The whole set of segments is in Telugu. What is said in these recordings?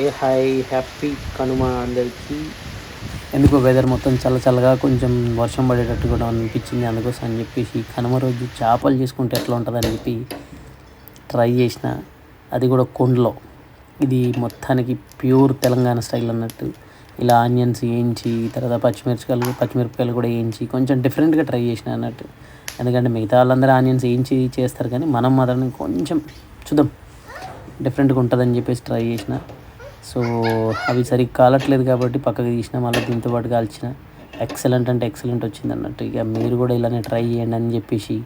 ఏ హై హ్యాపీ కనుమ అందరికీ. ఎందుకో వెదర్ మొత్తం చల్ల చల్లగా కొంచెం వర్షం పడేటట్టు కూడా అనిపించింది. అందుకోసం అని చెప్పేసి కనుమ రోజు చేపలు చేసుకుంటే ఎట్లా ఉంటుందని చెప్పి ట్రై చేసిన. అది కూడా కొండలో. ఇది మొత్తానికి ప్యూర్ తెలంగాణ స్టైల్ అన్నట్టు. ఇలా ఆనియన్స్ వేయించి తర్వాత పచ్చిమిరపకాయలు పచ్చిమిరపకాయలు కూడా వేయించి కొంచెం డిఫరెంట్గా ట్రై చేసిన అన్నట్టు. ఎందుకంటే మిగతా వాళ్ళందరూ ఆనియన్స్ వేయించి చేస్తారు కానీ మనం మాత్రం కొంచెం చూద్దాం. డిఫరెంట్గా ఉంటుందని చెప్పేసి ట్రై చేసిన. సో అవి సరిగ్గా కాలట్లేదు కాబట్టి పక్కకు తీసిన మళ్ళీ దీంతో పాటు కాల్చిన ఎక్సలెంట్ అంటే ఎక్సలెంట్ వచ్చింది అన్నట్టు. ఇక మీరు కూడా ఇలానే ట్రై చేయండి అని చెప్పేసి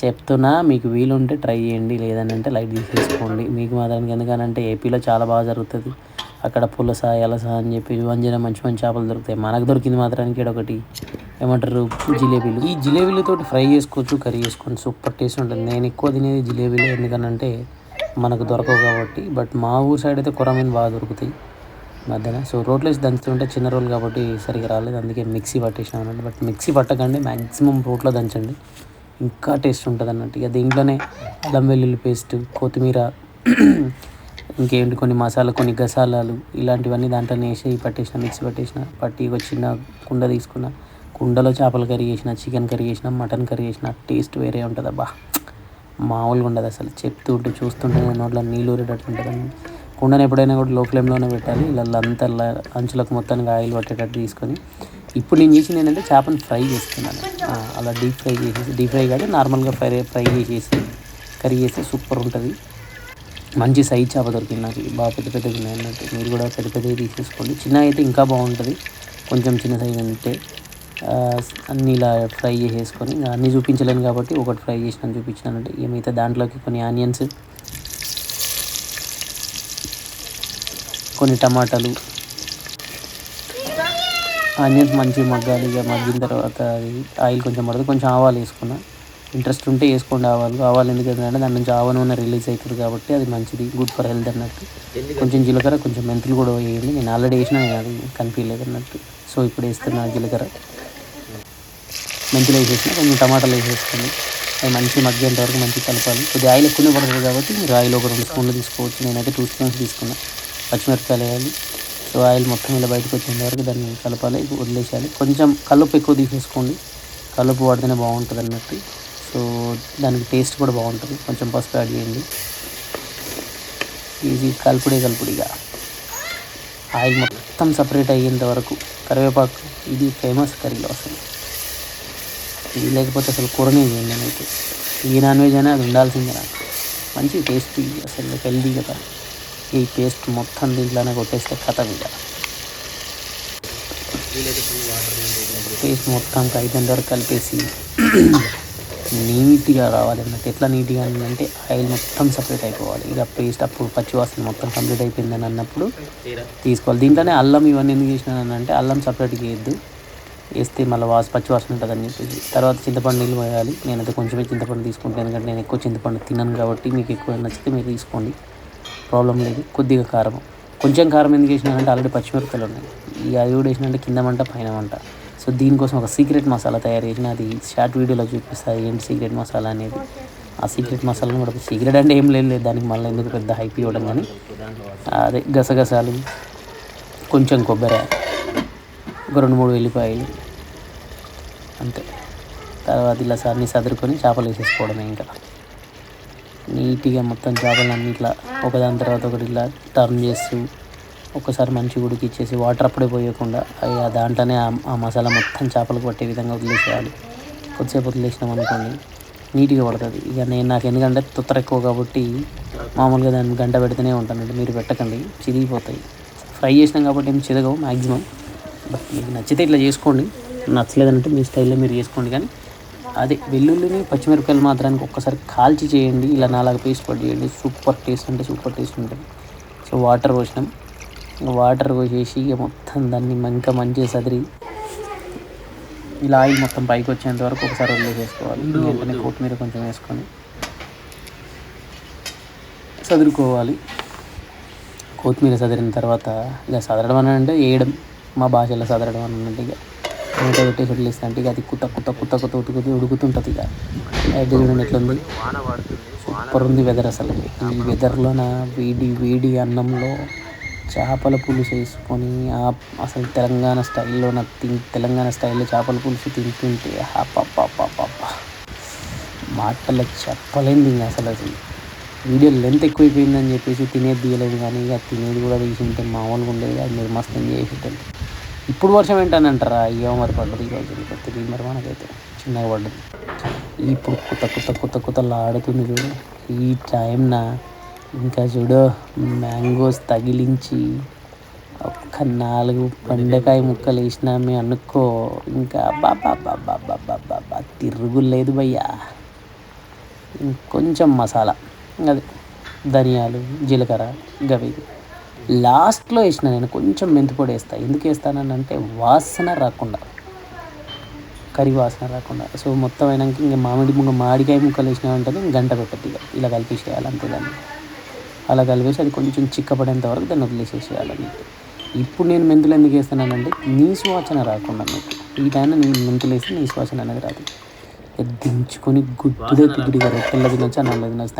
చెప్తున్నా. మీకు వీలుంటే ట్రై చేయండి లేదంటే లైట్ తీసేసుకోండి. మీకు మాత్రం ఎందుకనంటే ఏపీలో చాలా బాగా జరుగుతుంది. అక్కడ పులస ఎలస అని చెప్పి వంజన మంచి మంచి చేపలు దొరుకుతాయి. మనకు దొరికింది మాత్రానికి ఒకటి. ఏమంటారు? జిలేబీలు. ఈ జిలేబీలతో ఫ్రై చేసుకోవచ్చు కర్రీ చేసుకోండి సూపర్ టేస్ట్ ఉంటుంది. నేను ఎక్కువ తినేది జిలేబీలు. ఎందుకనంటే మనకు దొరకవు కాబట్టి బట్ మా ఊరు సైడ్ అయితే కొరమీన్ బాగా దొరుకుతాయి మధ్యన. సో రోట్లో వేసి దంచుతుంటే చిన్న రోల్ కాబట్టి సరిగా రాలేదు. అందుకే మిక్సీ పట్టేసినాం అన్నట్టు. బట్ మిక్సీ పట్టకండి మ్యాక్సిమం రోట్లో దంచండి. ఇంకా టేస్ట్ ఉంటుంది అన్నట్టు. ఇక దీంట్లోనే అల్లం వెల్లుల్లి పేస్ట్ కొత్తిమీర ఇంకేంటి కొన్ని మసాలా కొన్ని గసాలాలు ఇలాంటివన్నీ దాంట్లో వేసి పట్టేసిన మిక్సీ పట్టేసిన. పట్టి ఒక చిన్న కుండ తీసుకున్న. కుండలో చేపల కర్రీ చేసిన చికెన్ కర్రీ చేసిన మటన్ కర్రీ చేసిన టేస్ట్ వేరే ఉంటుంది అబ్బా మామూలుగా ఉండదు అసలు. చెప్తుంటే చూస్తుంటే నోట్లో నీళ్ళు ఊరేటట్టు ఉంటుంది. కుండను ఎప్పుడైనా కూడా లో ఫ్లేమ్లోనే పెట్టాలి. ఇలా అంతా అంచులకు మొత్తానికి ఆయిల్ పట్టేటట్టు తీసుకొని. ఇప్పుడు నేను చేసింది ఏంటంటే చేపను ఫ్రై చేస్తున్నాను. అలా డీప్ ఫ్రై చేసేసి డీప్ ఫ్రై కాదు నార్మల్గా ఫ్రై ఫ్రై చేసేసి కర్రీ చేస్తే సూపర్ ఉంటుంది. మంచి సైజ్ చేప దొరికింది నాకు. బాగా పెద్ద పెద్దగా ఉన్నాయి అన్నట్టు. మీరు కూడా పెద్ద పెద్దవి తీసేసుకోండి. చిన్న అయితే ఇంకా బాగుంటుంది. కొంచెం చిన్న సైజ్ అంటే అన్నీ ఇలా ఫ్రై చేసేసుకొని ఇంకా అన్నీ చూపించలేను కాబట్టి ఒకటి ఫ్రై చేసిన చూపించినానంటే ఇక మిగతా దాంట్లోకి కొన్ని ఆనియన్స్ కొన్ని టమాటాలు ఆనియన్స్ మంచిగా మగ్గాలి ఇక మగ్గిన తర్వాత అది ఆయిల్ కొంచెం పడుతుంది. కొంచెం ఆవాలు వేసుకున్నా. ఇంట్రెస్ట్ ఉంటే వేసుకోండి ఆవాలు. ఆవాలు ఎందుకంటే దాని నుంచి ఆవ నూనె రిలీజ్ అవుతుంది కాబట్టి అది మంచిది గుడ్ ఫర్ హెల్త్ అన్నట్టు. కొంచెం జీలకర్ర కొంచెం మెంతులు కూడా వేయండి. నేను ఆల్రెడీ వేసినా అది కనిపించలేదు అన్నట్టు. సో ఇప్పుడు వేస్తున్నా జీలకర్ర. మెంతులు వేసేసిన కొంచెం టమాటాలు వేసేసుకొని అవి మంచి మగ్గేంత వరకు మంచిగా కలపాలి. కొద్దిగా ఆయిల్ ఎక్కువనే పడుతుంది కాబట్టి మీరు ఆయిల్ ఒక రెండు స్పూన్లు తీసుకోవచ్చు. నేనైతే టూ స్పూన్స్ తీసుకున్నా. పచ్చిమిరపకాయలు వేయాలి. సో ఆయిల్ మొత్తం ఇలా బయటకు వచ్చేంత వరకు దాన్ని కలపాలి వదిలేసేయాలి. కొంచెం కలుపు ఎక్కువ తీసేసుకోండి. కలుపు వాడితేనే బాగుంటుంది అన్నట్టు. సో దానికి టేస్ట్ కూడా బాగుంటుంది. కొంచెం పసుపు యాడ్ చేయండి. ఈజీ కలుపుడే కలుపుడిగా ఆయిల్ మొత్తం సపరేట్ అయ్యేంత వరకు కరివేపాకు ఇది ఫేమస్ కర్రీలో అసలు. లేకపోతే అసలు కూరనే చేయండి నేనైతే. ఏ నాన్ వెజ్ అయినా అది ఉండాల్సిందే నాకు. మంచి టేస్టీ అసలు హెల్దీ కదా. ఈ పేస్ట్ మొత్తం దీంట్లోనే కొట్టేస్తే కథ ఇక. పేస్ట్ మొత్తం అయిపోయిన వరకు కలిపేసి నీట్గా రావాలి అన్నట్టు. ఎట్లా నీట్గా అంటే ఆయిల్ మొత్తం సపరేట్ అయిపోవాలి. ఇక పేస్ట్ అప్పుడు పచ్చివాసన మొత్తం కంప్లీట్ అయిపోయిందని అన్నప్పుడు తీసుకోవాలి. దీంట్లోనే అల్లం ఇవన్నీ ఎందుకు చేసినాను అంటే అల్లం సపరేట్గా వేయద్దు. వేస్తే మళ్ళీ వాసు పచ్చి వాసన ఉంటుందని చెప్పేసి. తర్వాత చింతపండు నీళ్ళు పోయాలి. నేనైతే కొంచెమే చింతపండు తీసుకుంటాను. ఎందుకంటే నేను ఎక్కువ చింతపండు తినను కాబట్టి మీకు ఎక్కువ నచ్చితే మీరు తీసుకోండి. ప్రాబ్లం లేదు. కొద్దిగా కారం. కొంచెం కారం ఎందుకు వేసినానంటే ఆల్రెడీ పచ్చిమిరపకాయలు ఉన్నాయి. ఈ అది కూడా వేసినంటే కింద మంట పైన మంట. సో దీనికోసం ఒక సీక్రెట్ మసాలా తయారు చేసిన. అది షార్ట్ వీడియోలో చూపిస్తుంది ఏంటి సీక్రెట్ మసాలా అనేది. ఆ సీక్రెట్ మసాలాను కూడా సీక్రెట్ అంటే ఏం లేదు లేదు. దానికి మళ్ళీ ఎందుకు పెద్ద హైప్ ఇవ్వడం కానీ. అదే గసగసాలు కొంచెం కొబ్బరి ఒక రెండు మూడు వెళ్ళిపోయాయి అంతే. తర్వాత ఇలా సార్ని సదురుకొని చేపలు వేసేసుకోవడమే ఇంకా. నీట్గా మొత్తం చేపలన్నీ ఇట్లా ఒకదాని తర్వాత ఒకటి ఇట్లా టర్న్ చేస్తూ ఒక్కసారి మంచిగా ఉడికిచ్చేసి వాటర్ అప్పుడే పోయకుండా అవి ఆ దాంట్లోనే ఆ- మసాలా మొత్తం చేపలకు పట్టే విధంగా వదిలేసేయాలి. కొద్దిసేపు వదిలేసినాం అనుకోండి నీట్గా పడుతుంది. ఇక నేను నాకు ఎందుకంటే తొత్తర ఎక్కువ కాబట్టి మామూలుగా దాన్ని గంట పెడుతూనే ఉంటానండి మీరు పెట్టకండి చిరిగిపోతాయి ఫ్రై చేసినాం కాబట్టి ఏం చిరగవు మ్యాక్సిమం మీకు నచ్చితే ఇట్లా చేసుకోండి. నచ్చలేదంటే మీ స్టైల్లో మీరు చేసుకోండి. కానీ అదే వెల్లుల్లిని పచ్చిమిరపకాయలు మాత్రానికి ఒక్కసారి కాల్చి చేయండి. ఇలా నాలుగు పేస్ట్ పడి చేయండి. సూపర్ టేస్ట్ అంటే సూపర్ టేస్ట్ ఉంటుంది. సో వాటర్ పోసినాం. వాటర్ పోసేసి ఇక మొత్తం దాన్ని ఇంకా మంచిగా సదిరి ఇలా ఆయిల్ మొత్తం పైకి వచ్చేంత వరకు ఒకసారి వదిలేసేసుకోవాలి. వెంటనే కొత్తిమీర కొంచెం వేసుకొని సదురుకోవాలి. కొత్తిమీర సదిరిన తర్వాత ఇక సదరడం అని అంటే వేయడం. మా భాషలో సదరడం అని అంటే ఇక. మూట పెట్టేసి వదిలేస్తా అంటే ఇక అది కుత్త కుత్త కుత్త కుత్త ఉతుకుతూ ఉడుకుతుంటుంది ఇక. అయితే చూడండి ఎట్లుంది సూపర్ ఉంది వెదర్ అసలు. ఈ వెదర్లో నా వేడి వేడి అన్నంలో చేపల పులుసు వేసుకొని అసలు తెలంగాణ స్టైల్లో తిన్ తెలంగాణ స్టైల్లో చేపల పులుసు తింటుంటే అప్పప్పప్పప్ప మాటల్లో చెప్పలేంది ఇంకా అసలు అసలు వీడియో లెంత్ ఎక్కువైపోయిందని చెప్పేసి తినేది తీయలేదు కానీ ఇక తినేది కూడా తీసుంటే మామూలుగా ఉండేది అది మీరు మస్తు ఎంజాయ్ చేసేటండి ఇప్పుడు వర్షం ఏంటని అంటారా అయ్యో మరి పడ్డది ఈరోజు ఇంకా తెలియదు మరి మనకైతే. చిన్నగా పడ్డది. ఇప్పుడు కొత్త కొత్త కొత్త కొత్తలు ఆడుతుంది చూడు. ఈ టైంన ఇంకా చూడు మ్యాంగోస్ తగిలించి ఒక్క నాలుగు బెండకాయ ముక్కలు వేసినామే అనుకో ఇంకా బాబా బాబా బాబా బాబా తిరుగులేదు భయ్యా. ఇంకొంచెం మసాలా. అది ధనియాలు జీలకర్ర గవి లాస్ట్లో వేసిన నేను కొంచెం మెంతిపొడి వేస్తాను ఎందుకు వేస్తానని అంటే వాసన రాకుండా. కర్రీ వాసన రాకుండా. సో మొత్తం అయినాక ఇంకా మామిడి ముక్క మామిడికాయ ముక్కలు వేసిన వెంటనే గంట పెట్టద్దు ఇక. ఇలా కలిపేసేయాలి అంతే దాన్ని. అలా కలిపేసి అది కొంచెం చిక్కపడేంత వరకు దాన్ని వదిలేసేసేయాలన్నట్టు ఇప్పుడు నేను మెంతులు ఎందుకు వేస్తున్నానంటే నీసు వాసన రాకుండా అన్నట్టు ఈ టైంలో నేను మెంతులు వేసి నీసు వాసన అనేది రాదు. దించుకొని గుడ్డుదే తిగ్గుడిగా రొట్టెల్లో తినొచ్చు అన్నంలో తినొచ్చు.